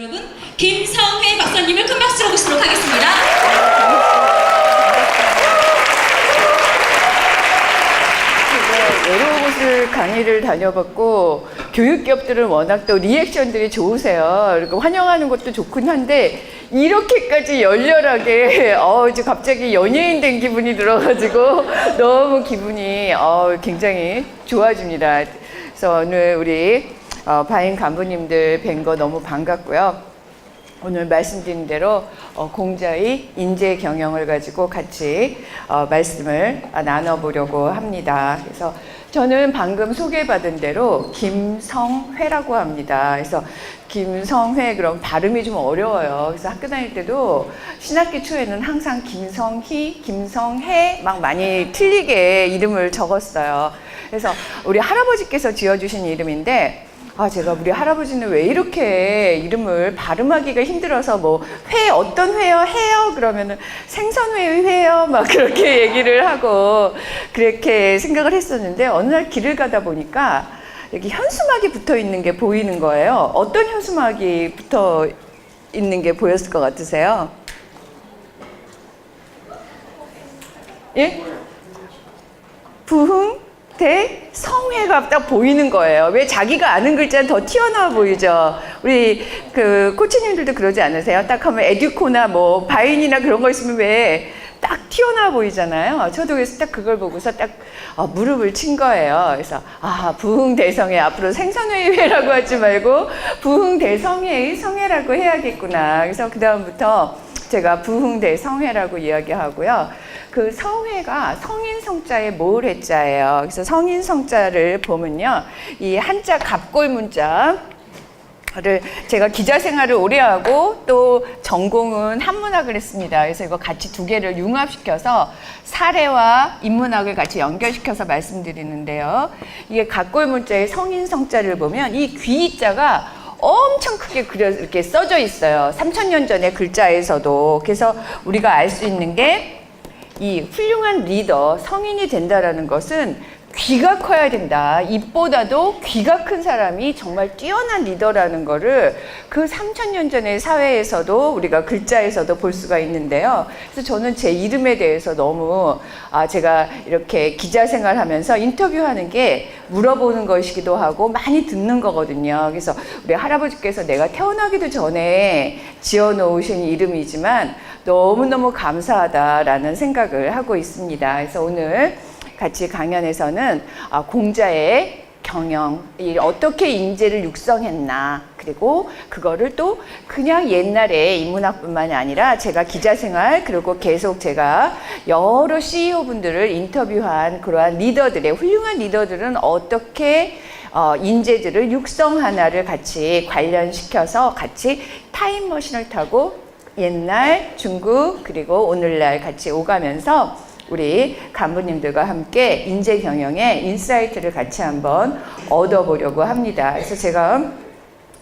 여러분 김성회 박사님을 큰 박수로 모시도록 하겠습니다. 네, 여러 곳을 강의를 다녀봤고 교육기업들은 워낙 또 리액션들이 좋으세요. 그리고 환영하는 것도 좋긴 한데 이렇게까지 열렬하게 어 이제 갑자기 연예인 된 기분이 들어가지고 너무 기분이 어 굉장히 좋아집니다. 그래서 오늘 우리 어, 바인 간부님들 뵌 거 너무 반갑고요. 오늘 말씀드린 대로 어, 공자의 인재 경영을 가지고 같이 어, 말씀을 아, 나눠보려고 합니다. 그래서 저는 방금 소개받은 대로 김성회라고 합니다. 그래서 김성회 그럼 발음이 좀 어려워요. 그래서 학교 다닐 때도 신학기 초에는 항상 김성희, 김성해 막 많이 틀리게 이름을 적었어요. 그래서 우리 할아버지께서 지어주신 이름인데 아, 제가 우리 할아버지는 왜 이렇게 이름을 발음하기가 힘들어서 뭐, 회, 어떤 회요? 해요? 그러면은 생선회 회요? 막 그렇게 얘기를 하고 그렇게 생각을 했었는데 어느 날 길을 가다 보니까 여기 현수막이 붙어 있는 게 보이는 거예요. 어떤 현수막이 붙어 있는 게 보였을 것 같으세요? 예? 부흥 대 성회가 딱 보이는 거예요. 왜 자기가 아는 글자는 더 튀어나와 보이죠? 우리 그 코치님들도 그러지 않으세요? 딱 하면 에듀코나 뭐 바인이나 그런 거 있으면 왜 딱 튀어나와 보이잖아요. 저도 그래서 딱 그걸 보고서 딱 어, 무릎을 친 거예요. 그래서 아 부흥대성회 앞으로 생선회의회라고 하지 말고 부흥대성회의 성회라고 해야겠구나. 그래서 그 다음부터 제가 부흥대성회라고 이야기하고요. 그 성회가 성인 성자의 모을 해자예요. 그래서 성인 성자를 보면요. 이 한자 갑골 문자 를 제가 기자 생활을 오래 하고 또 전공은 한문학을 했습니다. 그래서 이거 같이 두 개를 융합시켜서 사례와 인문학을 같이 연결시켜서 말씀드리는데요. 이게 갑골 문자의 성인 성자를 보면 이 귀자가 엄청 크게 그려 이렇게 써져 있어요. 3천 년 전의 글자에서도. 그래서 우리가 알 수 있는 게 이 훌륭한 리더, 성인이 된다라는 것은 귀가 커야 된다. 입보다도 귀가 큰 사람이 정말 뛰어난 리더라는 거를 그 3천년 전의 사회에서도 우리가 글자에서도 볼 수가 있는데요. 그래서 저는 제 이름에 대해서 너무 아, 제가 이렇게 기자 생활하면서 인터뷰하는 게 물어보는 것이기도 하고 많이 듣는 거거든요. 그래서 우리 할아버지께서 내가 태어나기도 전에 지어 놓으신 이름이지만 너무너무 감사하다라는 생각을 하고 있습니다. 그래서 오늘 같이 강연에서는 아, 공자의 경영, 이 어떻게 인재를 육성했나, 그리고 그거를 또 그냥 옛날에 인문학뿐만이 아니라 제가 기자 생활, 그리고 계속 제가 여러 CEO 분들을 인터뷰한 그러한 리더들의, 훌륭한 리더들은 어떻게 어, 인재들을 육성하나를 같이 관련시켜서 같이 타임머신을 타고 옛날 중국 그리고 오늘날 같이 오가면서 우리 간부님들과 함께 인재 경영의 인사이트를 같이 한번 얻어보려고 합니다. 그래서 제가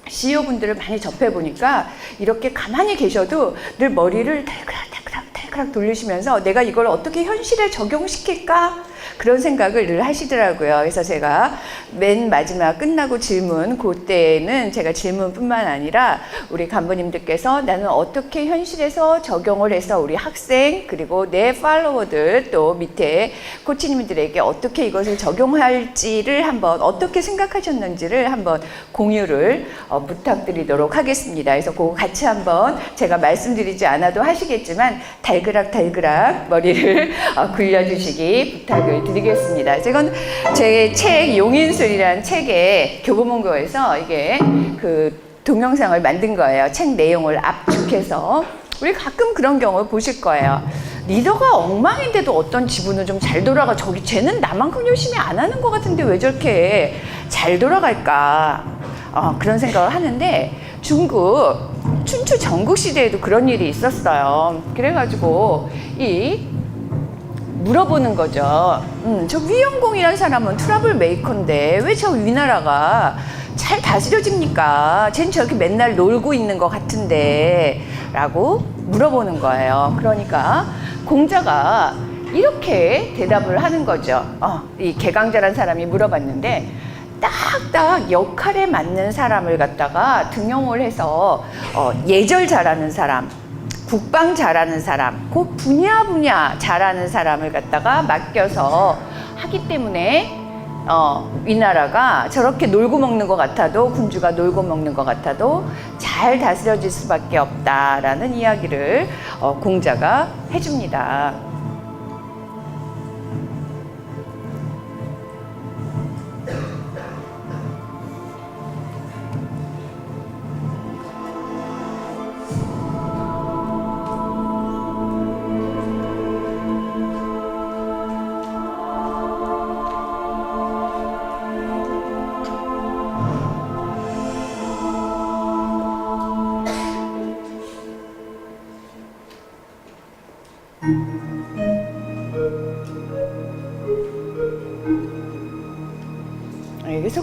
CEO 분들을 많이 접해 보니까 이렇게 가만히 계셔도 늘 머리를 달그락 달그락 달그락 돌리시면서 내가 이걸 어떻게 현실에 적용시킬까 그런 생각을 늘 하시더라고요. 그래서 제가 맨 마지막 끝나고 질문 그때는 제가 질문뿐만 아니라 우리 간부님들께서 나는 어떻게 현실에서 적용을 해서 우리 학생 그리고 내 팔로워들 또 밑에 코치님들에게 어떻게 이것을 적용할지를 한번 어떻게 생각하셨는지를 한번 공유를 어, 부탁드리도록 하겠습니다. 그래서 그거 같이 한번 제가 말씀드리지 않아도 하시겠지만 달그락 달그락 머리를 어, 굴려주시기 부탁을 드리겠습니다. 이건 제 책 용인술이라는 책에 교보문고에서 이게 그 동영상을 만든 거예요. 책 내용을 압축해서 우리 가끔 그런 경우 보실 거예요. 리더가 엉망인데도 어떤 지분은 좀 잘 돌아가 저기 쟤는 나만큼 열심히 안 하는 것 같은데 왜 저렇게 잘 돌아갈까 어, 그런 생각을 하는데 중국 춘추 전국 시대에도 그런 일이 있었어요. 그래가지고 이 물어보는 거죠. 음, 저 위영공이라는 사람은 트러블 메이커인데 왜 저 위나라가 잘 다스려집니까? 쟨 저렇게 맨날 놀고 있는 것 같은데 라고 물어보는 거예요. 그러니까 공자가 이렇게 대답을 하는 거죠. 어, 이 개강자란 사람이 물어봤는데 딱딱 역할에 맞는 사람을 갖다가 등용을 해서 어, 예절 잘하는 사람, 국방 잘하는 사람, 그 분야 분야 잘하는 사람을 갖다가 맡겨서 하기 때문에 어, 위나라가 저렇게 놀고 먹는 것 같아도 군주가 놀고 먹는 것 같아도 잘 다스려질 수밖에 없다라는 이야기를 어, 공자가 해줍니다.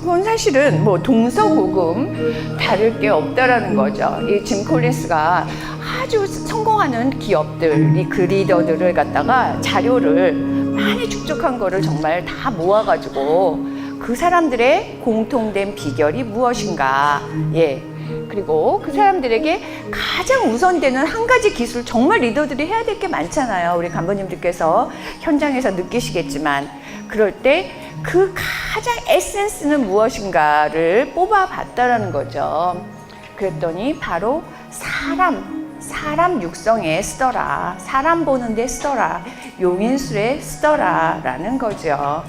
그건 사실은 뭐 동서고금 다를 게 없다라는 거죠. 이 짐 콜린스가 아주 성공하는 기업들, 이 그 리더들을 갖다가 자료를 많이 축적한 거를 정말 다 모아가지고 그 사람들의 공통된 비결이 무엇인가. 예. 그리고 그 사람들에게 가장 우선되는 한 가지 기술, 정말 리더들이 해야 될 게 많잖아요. 우리 간부님들께서 현장에서 느끼시겠지만, 그럴 때 그 가장 에센스는 무엇인가를 뽑아봤다라는 거죠. 그랬더니 바로 사람, 사람 육성에 쓰더라. 사람 보는데 쓰더라. 용인술에 쓰더라. 라는 거죠.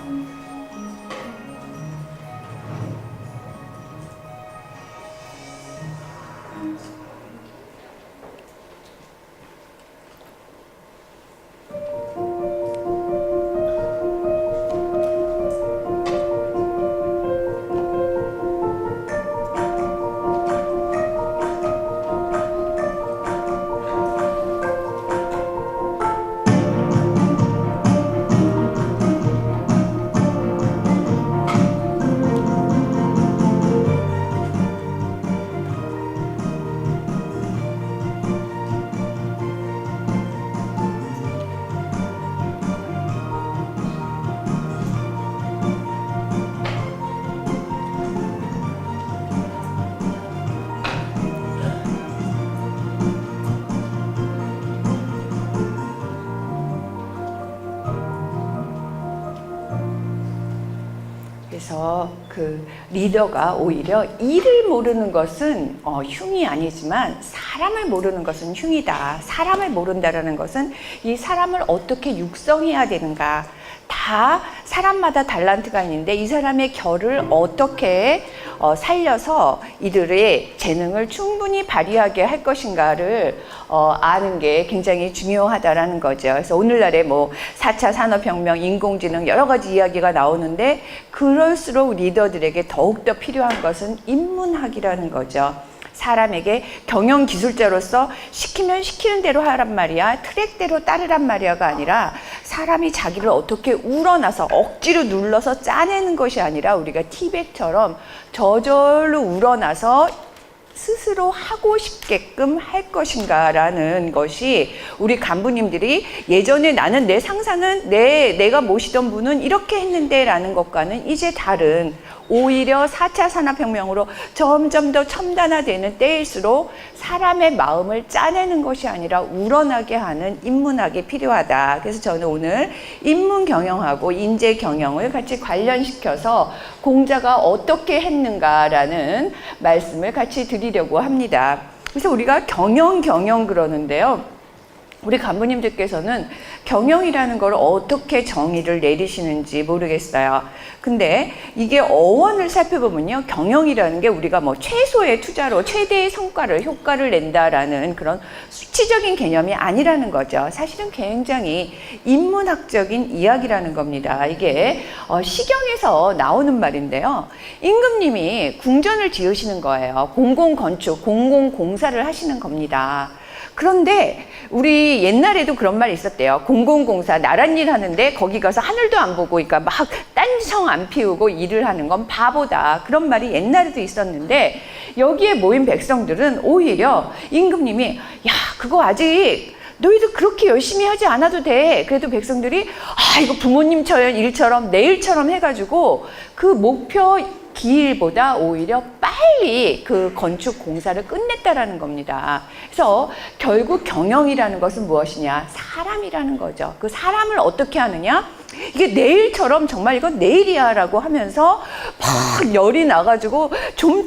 그래서 그 리더가 오히려 일을 모르는 것은 어, 흉이 아니지만 사람을 모르는 것은 흉이다. 사람을 모른다라는 것은 이 사람을 어떻게 육성해야 되는가. 다 사람마다 달란트가 있는데 이 사람의 결을 어떻게 어, 살려서 이들의 재능을 충분히 발휘하게 할 것인가를 어, 아는 게 굉장히 중요하다라는 거죠. 그래서 오늘날에 뭐 4차 산업혁명, 인공지능 여러 가지 이야기가 나오는데 그럴수록 리더들에게 더욱더 필요한 것은 인문학이라는 거죠. 사람에게 경영 기술자로서 시키면 시키는 대로 하란 말이야. 트랙대로 따르란 말이야가 아니라 사람이 자기를 어떻게 우러나서 억지로 눌러서 짜내는 것이 아니라 우리가 티백처럼 저절로 우러나서 스스로 하고 싶게끔 할 것인가라는 것이 우리 간부님들이 예전에 나는 내 상사는 내 내가 모시던 분은 이렇게 했는데라는 것과는 이제 다른 오히려 4차 산업혁명으로 점점 더 첨단화되는 때일수록 사람의 마음을 짜내는 것이 아니라 우러나게 하는 인문학이 필요하다. 그래서 저는 오늘 인문 경영하고 인재 경영을 같이 관련시켜서 공자가 어떻게 했는가라는 말씀을 같이 드리려고 합니다. 그래서 우리가 경영 경영 그러는데요. 우리 간부님들께서는 경영이라는 걸 어떻게 정의를 내리시는지 모르겠어요. 근데 이게 어원을 살펴보면요. 경영이라는 게 우리가 뭐 최소의 투자로 최대의 성과를, 효과를 낸다라는 그런 수치적인 개념이 아니라는 거죠. 사실은 굉장히 인문학적인 이야기라는 겁니다. 이게 어, 시경에서 나오는 말인데요. 임금님이 궁전을 지으시는 거예요. 공공건축, 공공공사를 하시는 겁니다. 그런데 우리 옛날에도 그런 말이 있었대요. 공공공사 나란 일 하는데 거기 가서 하늘도 안 보고 그러니까 막 딴성 안 피우고 일을 하는 건 바보다. 그런 말이 옛날에도 있었는데 여기에 모인 백성들은 오히려 임금님이 야 그거 아직 너희도 그렇게 열심히 하지 않아도 돼. 그래도 백성들이 아 이거 부모님 처럼 일처럼 내 일처럼 해가지고 그 목표 기일보다 오히려 빨리 그 건축 공사를 끝냈다라는 겁니다. 그래서 결국 경영이라는 것은 무엇이냐? 사람이라는 거죠. 그 사람을 어떻게 하느냐? 이게 내일처럼 정말 이건 내일이야라고 하면서 막 열이 나가지고 좀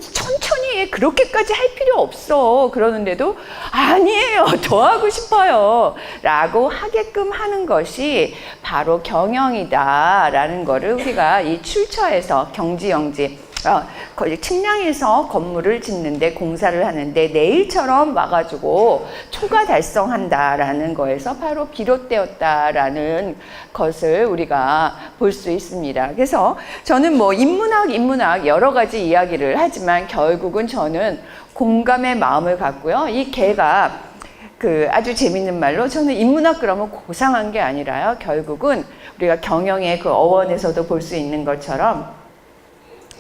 해. 그렇게까지 할 필요 없어. 그러는데도 아니에요. 더 하고 싶어요. 라고 하게끔 하는 것이 바로 경영이다라는 거를 우리가 이 출처에서 경지영지 어, 거의 측량에서 건물을 짓는데 공사를 하는데 내일처럼 와가지고 초과 달성한다라는 거에서 바로 비롯되었다라는 것을 우리가 볼 수 있습니다. 그래서 저는 뭐 인문학, 인문학 여러 가지 이야기를 하지만 결국은 저는 공감의 마음을 갖고요. 이 개가 그 아주 재밌는 말로 저는 인문학 그러면 고상한 게 아니라요. 결국은 우리가 경영의 그 어원에서도 볼 수 있는 것처럼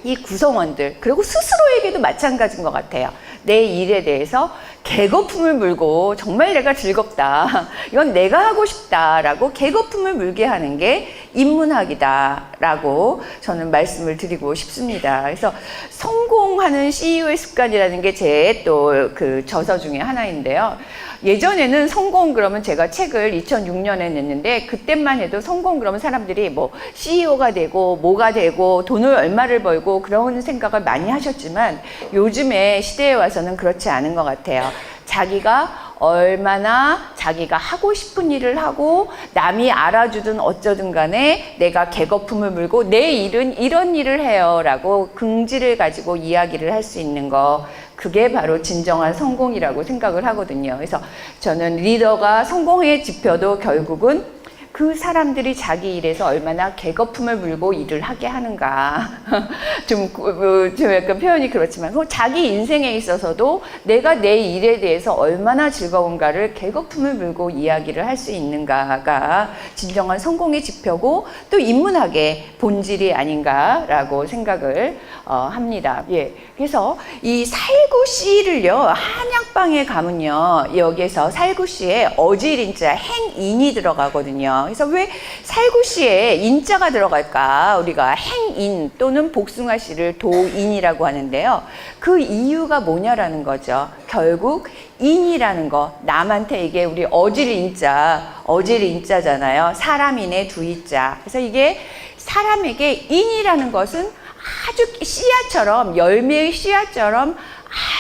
이 구성원들 그리고 스스로에게도 마찬가지인 것 같아요. 내 일에 대해서 개거품을 물고 정말 내가 즐겁다. 이건 내가 하고 싶다라고 개거품을 물게 하는 게 인문학이다라고 저는 말씀을 드리고 싶습니다. 그래서 성공하는 CEO의 습관이라는 게 제 또 그 저서 중에 하나인데요. 예전에는 성공 그러면 제가 책을 2006년에 냈는데 그때만 해도 성공 그러면 사람들이 뭐 CEO가 되고 뭐가 되고 돈을 얼마를 벌고 그런 생각을 많이 하셨지만 요즘에 시대에 와서는 그렇지 않은 것 같아요. 자기가 얼마나 자기가 하고 싶은 일을 하고 남이 알아주든 어쩌든 간에 내가 개거품을 물고 내 일은 이런 일을 해요 라고 긍지를 가지고 이야기를 할 수 있는 거 그게 바로 진정한 성공이라고 생각을 하거든요. 그래서 저는 리더가 성공의 지표도 결국은 그 사람들이 자기 일에서 얼마나 개거품을 물고 일을 하게 하는가. 좀, 그, 좀 약간 표현이 그렇지만, 그 자기 인생에 있어서도 내가 내 일에 대해서 얼마나 즐거운가를 개거품을 물고 이야기를 할 수 있는가가 진정한 성공의 지표고 또 인문학의 본질이 아닌가라고 생각을 어, 합니다. 예. 그래서 이 살구 씨를요, 한약방에 가면요, 여기에서 살구씨에 어질인자 행인이 들어가거든요. 그래서 왜 살구씨에 인자가 들어갈까? 우리가 행인 또는 복숭아씨를 도인이라고 하는데요. 그 이유가 뭐냐라는 거죠. 결국 인이라는 거, 남한테 이게 우리 어질인자, 어질인자잖아요. 사람인의 두이자. 그래서 이게 사람에게 인이라는 것은 아주 씨앗처럼 열매의 씨앗처럼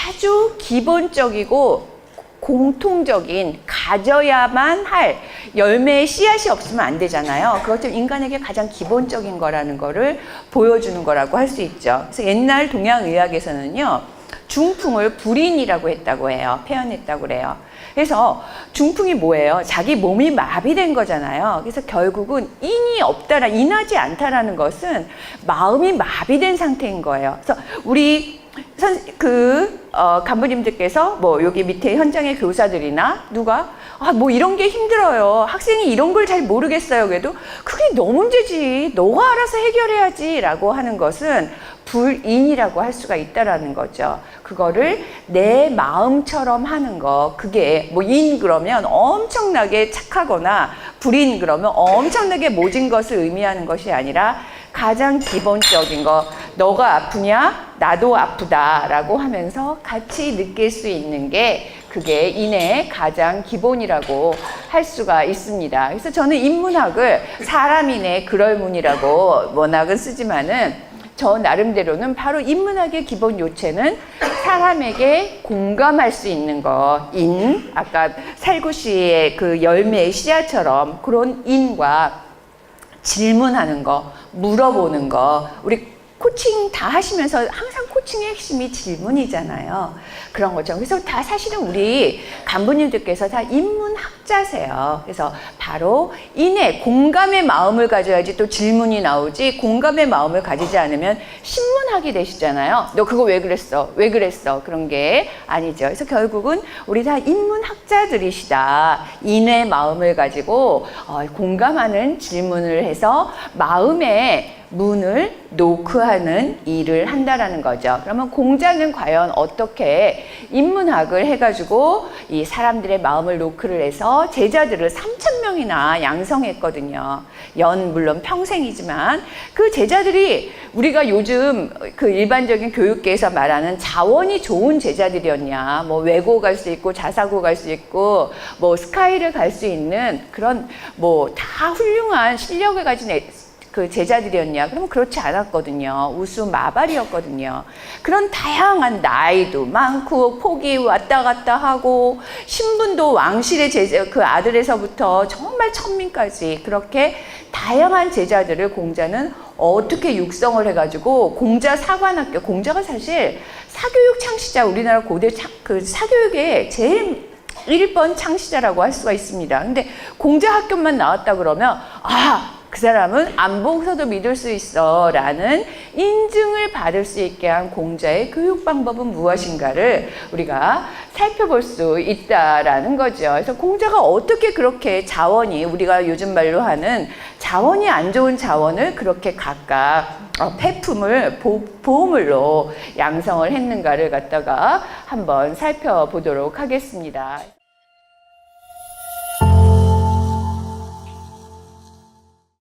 아주 기본적이고 공통적인 가져야만 할 열매의 씨앗이 없으면 안 되잖아요. 그것도 인간에게 가장 기본적인 거라는 거를 보여주는 거라고 할 수 있죠. 그래서 옛날 동양의학에서는요. 중풍을 불인이라고 했다고 해요. 표현했다고 그래요. 그래서 중풍이 뭐예요? 자기 몸이 마비된 거잖아요. 그래서 결국은 인이 없다라, 인하지 않다라는 것은 마음이 마비된 상태인 거예요. 그래서 우리 선, 그, 어, 간부님들께서 뭐 여기 밑에 현장의 교사들이나 누가 아, 뭐 이런 게 힘들어요. 학생이 이런 걸 잘 모르겠어요. 그래도 그게 너 문제지. 너가 알아서 해결해야지. 라고 하는 것은 불인이라고 할 수가 있다라는 거죠. 그거를 내 마음처럼 하는 거. 그게 뭐 인 그러면 엄청나게 착하거나 불인 그러면 엄청나게 모진 것을 의미하는 것이 아니라 가장 기본적인 거. 너가 아프냐? 나도 아프다라고 하면서 같이 느낄 수 있는 게 그게 인의 가장 기본이라고 할 수가 있습니다. 그래서 저는 인문학을 사람인의 그럴문이라고 워낙은 쓰지만은 저 나름대로는 바로 인문학의 기본 요체는 사람에게 공감할 수 있는 거, 인, 아까 살구씨의 그 열매의 씨앗처럼 그런 인과 질문하는 거, 물어보는 거, 우리 코칭 다 하시면서 항상 코칭의 핵심이 질문이잖아요. 그런 거죠. 그래서 다 사실은 우리 간부님들께서 다 인문학자세요. 그래서 바로 인의 공감의 마음을 가져야지 또 질문이 나오지 공감의 마음을 가지지 않으면 신문학이 되시잖아요. 너 그거 왜 그랬어? 왜 그랬어? 그런 게 아니죠. 그래서 결국은 우리 다 인문학자들이시다. 인의 마음을 가지고 어, 공감하는 질문을 해서 마음에 문을 노크하는 일을 한다라는 거죠. 그러면 공자는 과연 어떻게 인문학을 해가지고 이 사람들의 마음을 노크를 해서 제자들을 3천 명이나 양성했거든요. 연 물론 평생이지만 그 제자들이 우리가 요즘 그 일반적인 교육계에서 말하는 자원이 좋은 제자들이었냐, 뭐 외고 갈 수 있고 자사고 갈 수 있고 뭐 스카이를 갈 수 있는 그런 뭐 다 훌륭한 실력을 가진 애- 그 제자들이었냐? 그러면 그렇지 않았거든요. 우수 마발이었거든요. 그런 다양한 나이도 많고 폭이 왔다 갔다 하고 신분도 왕실의 제자 그 아들에서부터 정말 천민까지 그렇게 다양한 제자들을 공자는 어떻게 육성을 해가지고 공자 사관학교 공자가 사실 사교육 창시자 우리나라 고대 차, 그 사교육의 제일 1번 창시자라고 할 수가 있습니다. 근데 공자 학교만 나왔다 그러면 아, 그 사람은 안 보고서도 믿을 수 있어 라는 인증을 받을 수 있게 한 공자의 교육 방법은 무엇인가를 우리가 살펴볼 수 있다라는 거죠. 그래서 공자가 어떻게 그렇게 자원이 우리가 요즘 말로 하는 자원이 안 좋은 자원을 그렇게 각각 어, 폐품을 보, 보물로 양성을 했는가를 갖다가 한번 살펴보도록 하겠습니다.